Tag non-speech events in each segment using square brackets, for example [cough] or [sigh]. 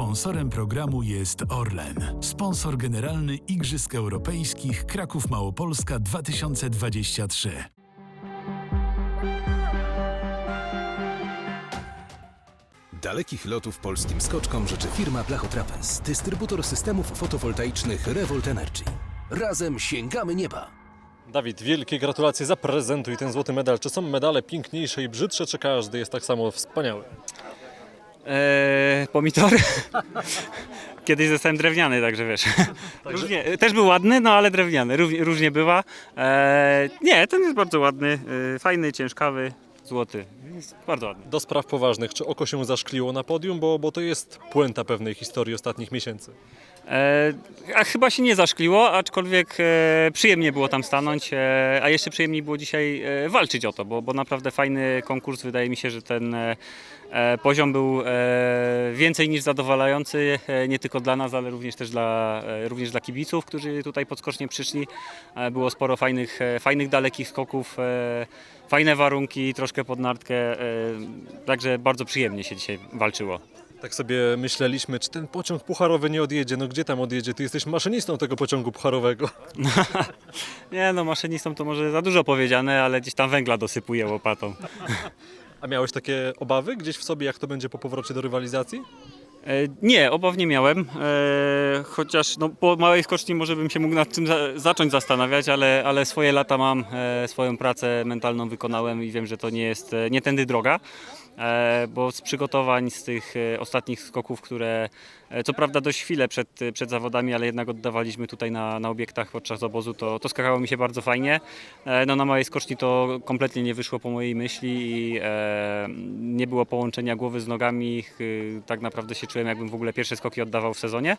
Sponsorem programu jest Orlen, sponsor generalny Igrzysk Europejskich Kraków Małopolska 2023. Dalekich lotów polskim skoczkom życzy firma Blachotrapez, dystrybutor systemów fotowoltaicznych Revolt Energy. Razem sięgamy nieba! Dawid, wielkie gratulacje, zaprezentuj ten złoty medal. Czy są medale piękniejsze i brzydsze, czy każdy jest tak samo wspaniały? Eee, pomidor. [laughs] Kiedyś zostałem drewniany, także wiesz. [laughs] Różnie, też był ładny, no ale drewniany. Różnie, różnie bywa. Eee, nie, ten jest bardzo ładny. Eee, fajny, ciężkawy, złoty. Bardzo ładny. Do spraw poważnych, czy oko się zaszkliło na podium, bo, bo to jest puenta pewnej historii ostatnich miesięcy. E, a chyba się nie zaszkliło, aczkolwiek e, przyjemnie było tam stanąć, e, a jeszcze przyjemniej było dzisiaj e, walczyć o to, bo, bo naprawdę fajny konkurs. Wydaje mi się, że ten e, e, poziom był e, więcej niż zadowalający, e, nie tylko dla nas, ale również też dla, e, również dla kibiców, którzy tutaj podskocznie przyszli. E, było sporo fajnych, e, fajnych dalekich skoków, e, fajne warunki, troszkę pod nartkę, e, także bardzo przyjemnie się dzisiaj walczyło. Tak sobie myśleliśmy, czy ten pociąg pucharowy nie odjedzie. No gdzie tam odjedzie? Ty jesteś maszynistą tego pociągu pucharowego. [laughs] Nie no, maszynistom to może za dużo powiedziane, ale gdzieś tam węgla dosypuje łopatą. [laughs] A miałeś takie obawy gdzieś w sobie, jak to będzie po powrocie do rywalizacji? E, Nie, obaw nie miałem, e, chociaż no, po małej skoczni może bym się mógł nad tym za, zacząć zastanawiać, ale, ale swoje lata mam, e, swoją pracę mentalną wykonałem i wiem, że to nie jest nie tędy droga, bo z przygotowań z tych e, ostatnich skoków, które e, co prawda dość chwilę przed, przed zawodami, ale jednak oddawaliśmy tutaj na, na obiektach podczas obozu, to, to skakało mi się bardzo fajnie. E, No, na małej skoczni to kompletnie nie wyszło po mojej myśli i e, nie było połączenia głowy z nogami. Tak naprawdę się czułem, jakbym w ogóle pierwsze skoki oddawał w sezonie.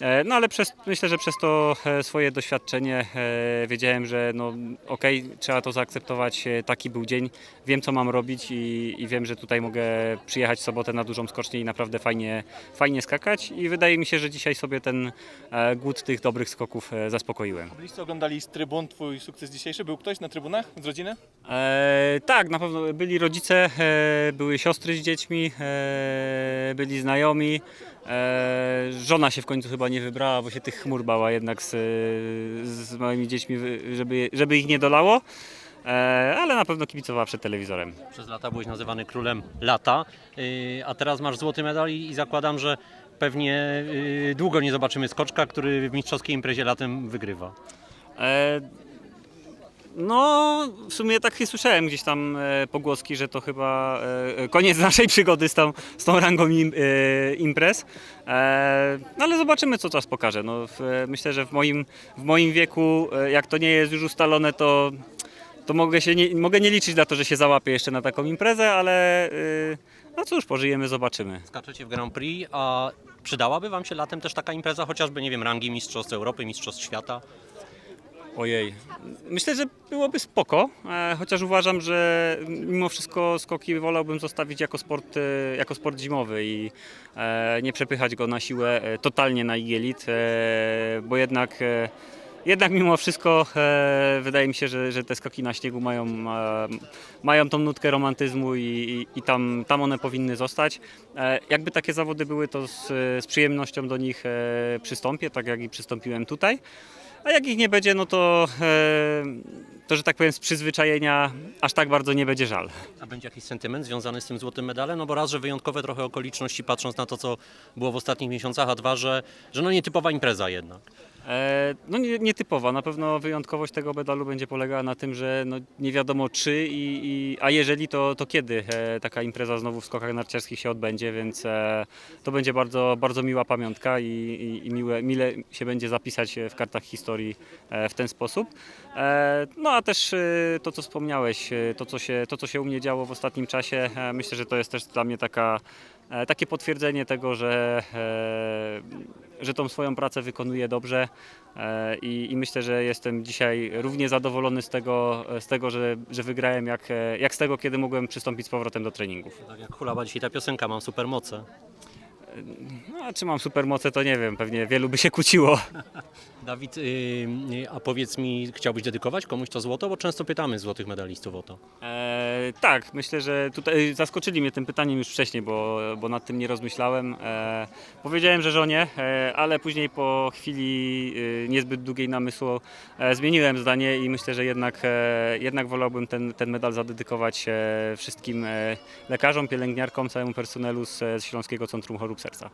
E, No ale przez, myślę, że przez to e, swoje doświadczenie e, wiedziałem, że no okej, trzeba to zaakceptować, taki był dzień, wiem co mam robić i, i wiem, że tutaj mogę przyjechać w sobotę na dużą skocznię i naprawdę fajnie, fajnie skakać i wydaje mi się, że dzisiaj sobie ten głód tych dobrych skoków zaspokoiłem. Byliście oglądali z trybun twój sukces dzisiejszy? Był ktoś na trybunach z rodziny? E, tak, na pewno byli rodzice, e, były siostry z dziećmi, e, byli znajomi. E, żona się w końcu chyba nie wybrała, bo się tych chmur bała jednak z, z małymi dziećmi, żeby, żeby ich nie dolało. E, ale na pewno kibicowała przed telewizorem. Przez lata byłeś nazywany królem lata, yy, a teraz masz złoty medal i zakładam, że pewnie yy, długo nie zobaczymy skoczka, który w mistrzowskiej imprezie latem wygrywa. E, no, w sumie tak słyszałem gdzieś tam e, pogłoski, że to chyba e, koniec [laughs] naszej przygody z tą, z tą rangą im, e, imprez. E, no, ale zobaczymy, co czas pokaże. No, w, myślę, że w moim, w moim wieku, e, jak to nie jest już ustalone, to, to mogę, się nie, mogę nie liczyć na to, że się załapię jeszcze na taką imprezę, ale e, no cóż, pożyjemy, zobaczymy. Skaczecie w Grand Prix, a przydałaby Wam się latem też taka impreza, chociażby, nie wiem, rangi Mistrzostw Europy, Mistrzostw Świata? Ojej. Myślę, że byłoby spoko, e, chociaż uważam, że mimo wszystko skoki wolałbym zostawić jako sport, e, jako sport zimowy i e, nie przepychać go na siłę totalnie na igielit, bo jednak, jednak mimo wszystko wydaje mi się, że, że te skoki na śniegu mają, mają tą nutkę romantyzmu i, i, i tam, tam one powinny zostać. Jakby takie zawody były, to z, z przyjemnością do nich przystąpię, tak jak i przystąpiłem tutaj. A jak ich nie będzie, no to, e, to że tak powiem, z przyzwyczajenia aż tak bardzo nie będzie żal. A będzie jakiś sentyment związany z tym złotym medalem? No bo raz, że wyjątkowe trochę okoliczności, patrząc na to, co było w ostatnich miesiącach, a dwa, że, że no nietypowa impreza jednak. E, no nie, nietypowa. Na pewno wyjątkowość tego medalu będzie polegała na tym, że no nie wiadomo czy, i, i, a jeżeli to, to kiedy e, taka impreza znowu w skokach narciarskich się odbędzie, więc e, to będzie bardzo, bardzo miła pamiątka i, i, i miłe, mile się będzie zapisać w kartach historii w ten sposób. No a też to, co wspomniałeś, to co, się, to, co się u mnie działo w ostatnim czasie, myślę, że to jest też dla mnie taka, takie potwierdzenie tego, że, że tą swoją pracę wykonuję dobrze e, i, i myślę, że jestem dzisiaj równie zadowolony z tego, z tego że, że wygrałem, jak, e, jak z tego, kiedy mogłem przystąpić z powrotem do treningów. Tak jak hulawa dzisiaj ta piosenka, mam supermoce. No, a czy mam supermoce, to nie wiem, pewnie wielu by się kłóciło. Dawid, y, y, a powiedz mi, chciałbyś dedykować komuś to złoto? Bo często pytamy złotych medalistów o to. E, tak, myślę, że tutaj zaskoczyli mnie tym pytaniem już wcześniej, bo, bo nad tym nie rozmyślałem. E, powiedziałem, że żonie, e, ale później po chwili e, niezbyt długiej namysłu e, zmieniłem zdanie i myślę, że jednak, e, jednak wolałbym ten, ten medal zadedykować e, wszystkim e, lekarzom, pielęgniarkom, całemu personelu z, z Śląskiego Centrum Chorób Serca.